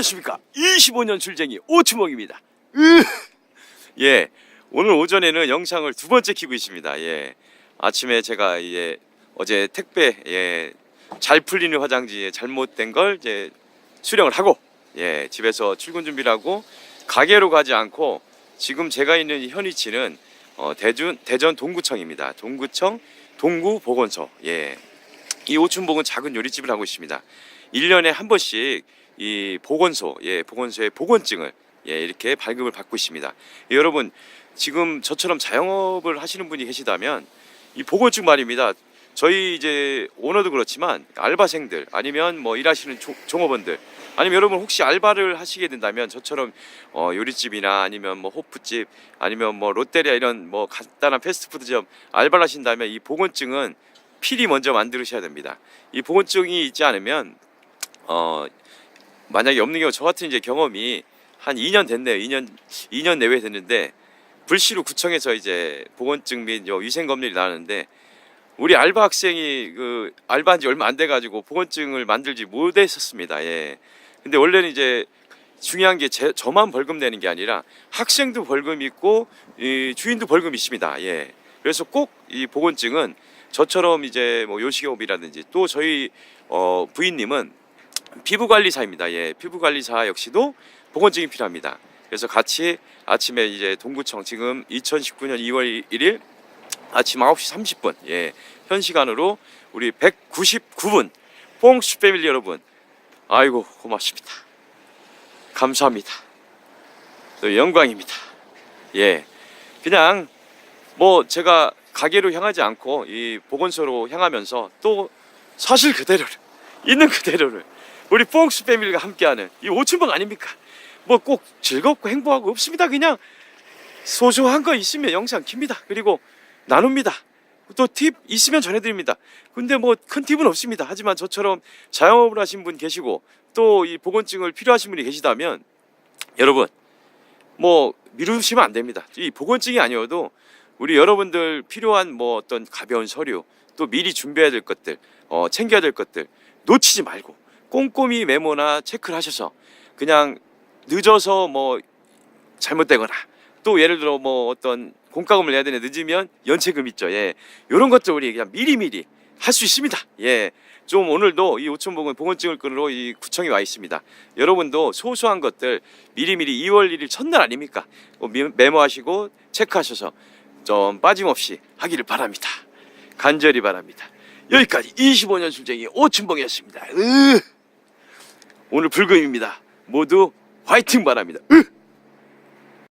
안녕하십니까 25년 출쟁이 오추먹입니다 으! 예 오늘 오전에는 영상을 두 번째 키고 있습니다 예 아침에 제가 예 어제 택배 예 잘 풀리는 화장지에 잘못된 걸 이제 수령을 하고 예 집에서 출근 준비를 하고 가게로 가지 않고 지금 제가 있는 현 위치는 어, 대전 대전 동구청입니다 동구청 동구보건소 예 이 오춘복은 작은 요리집을 하고 있습니다. 1년에 한 번씩 이 보건소, 예, 보건소의 보건증을 예, 이렇게 발급을 받고 있습니다. 예, 여러분 지금 저처럼 자영업을 하시는 분이 계시다면 이 보건증 말입니다. 저희 이제 오너도 그렇지만 알바생들 아니면 뭐 일하시는 조- 종업원들 아니면 여러분 혹시 알바를 하시게 된다면 저처럼 어, 요리집이나 아니면 뭐 호프집 아니면 뭐 롯데리아 이런 뭐 간단한 패스트푸드점 알바를 하신다면 이 보건증은 필히 먼저 만드셔야 됩니다. 이 보건증이 있지 않으면 어 만약에 없는 경우 저 같은 이제 경험이 한 2년 됐네요. 2년 2년 내외 됐는데 불시로 구청에서 이제 보건증 및요 위생 검열이 나는데 우리 알바 학생이 그 알바한 지 얼마 안 돼 가지고 보건증을 만들지 못했었습니다. 예. 근데 원래는 이제 중요한 게 제, 저만 벌금 내는 게 아니라 학생도 벌금 있고 이 주인도 벌금 있습니다. 예. 그래서 꼭 이 보건증은 저처럼 이제 뭐 요식업이라든지 또 저희 어 부인님은 피부 관리사입니다. 예, 피부 관리사 역시도 보건증이 필요합니다. 그래서 같이 아침에 이제 동구청 지금 2019년 2월 1일 아침 9시 30분 예, 현 시간으로 우리 199분 뽕슈 패밀리 여러분 아이고 고맙습니다. 감사합니다. 또 영광입니다. 예, 그냥 뭐 제가 가게로 향하지 않고 이 보건소로 향하면서 또 사실 그대로를 있는 그대로를 우리 뽕스 패밀리가 함께하는 이 오춘방 아닙니까? 뭐 꼭 즐겁고 행복하고 없습니다. 그냥 소소한 거 있으면 영상 킵니다. 그리고 나눕니다. 또 팁 있으면 전해드립니다. 근데 뭐 큰 팁은 없습니다. 하지만 저처럼 자영업을 하신 분 계시고 또 이 보건증을 필요하신 분이 계시다면 여러분 뭐 미루시면 안 됩니다. 이 보건증이 아니어도 우리 여러분들 필요한 뭐 어떤 가벼운 서류 또 미리 준비해야 될 것들 어, 챙겨야 될 것들 놓치지 말고 꼼꼼히 메모나 체크를 하셔서 그냥 늦어서 뭐 잘못되거나 또 예를 들어 뭐 어떤 공과금을 내야 되는 늦으면 연체금 있죠. 예. 이런 것들 우리 그냥 미리미리 할 수 있습니다. 예. 좀 오늘도 이 오천복은 보건증을 끊으러 이 구청에 와 있습니다. 여러분도 소소한 것들 미리미리 2월 1일 첫날 아닙니까? 어, 미- 메모하시고 체크하셔서 좀 빠짐없이 하기를 바랍니다. 간절히 바랍니다. 여기까지 25년 술쟁이 오춘봉이었습니다. 으! 오늘 불금입니다. 모두 화이팅 바랍니다. 으!